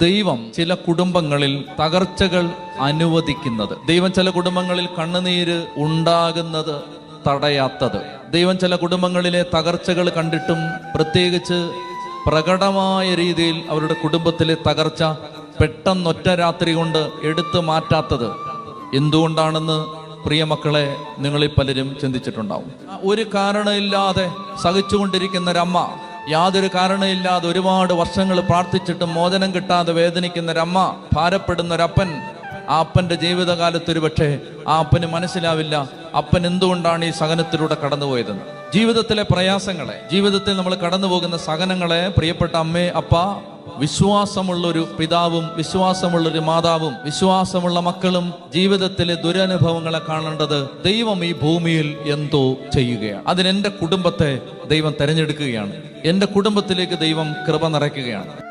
ദൈവം ചില കുടുംബങ്ങളിൽ തകർച്ചകൾ അനുവദിക്കുന്നത്. ദൈവം ചില കുടുംബങ്ങളിൽ കണ്ണുനീര് ഉണ്ടാകുന്നത് തടയാത്തത്. ദൈവം ചില കുടുംബങ്ങളിലെ തകർച്ചകൾ കണ്ടിട്ടും പ്രത്യേകിച്ച് പ്രകടമായ രീതിയിൽ അവരുടെ കുടുംബത്തിലെ തകർച്ച പെട്ടെന്നൊറ്റ രാത്രി കൊണ്ട് എടുത്തു മാറ്റാത്തത് എന്തുകൊണ്ടാണെന്ന് പ്രിയ മക്കളെ നിങ്ങളിൽ പലരും ചിന്തിച്ചിട്ടുണ്ടാവും. ഒരു കാരണമില്ലാതെ സഹിച്ചുകൊണ്ടിരിക്കുന്ന ഒരമ്മ യാതൊരു കാരണമില്ലാതെ ഒരുപാട് വർഷങ്ങൾ പ്രാർത്ഥിച്ചിട്ടും മോചനം കിട്ടാതെ വേദനിക്കുന്ന ഒരമ്മ ഭാരപ്പെടുന്ന ഒരപ്പൻ ആ അപ്പന്റെ ജീവിതകാലത്ത് ഒരു പക്ഷേ ആ അപ്പന് മനസ്സിലാവില്ല. അപ്പൻ എന്തുകൊണ്ടാണ് ഈ സഹനത്തിലൂടെ കടന്നുപോയതെന്ന് ജീവിതത്തിലെ പ്രയാസങ്ങളെ ജീവിതത്തിൽ നമ്മൾ കടന്നു പോകുന്ന സഹനങ്ങളെ പ്രിയപ്പെട്ട അമ്മേ അപ്പ വിശ്വാസമുള്ളൊരു പിതാവും വിശ്വാസമുള്ളൊരു മാതാവും വിശ്വാസമുള്ള മക്കളും ജീവിതത്തിലെ ദുരനുഭവങ്ങളെ കാണേണ്ടത് ദൈവം ഈ ഭൂമിയിൽ എന്തോ ചെയ്യുകയാണ്. അതിന് കുടുംബത്തെ ദൈവം തെരഞ്ഞെടുക്കുകയാണ്. എന്റെ കുടുംബത്തിലേക്ക് ദൈവം കൃപ നിറയ്ക്കുകയാണ്.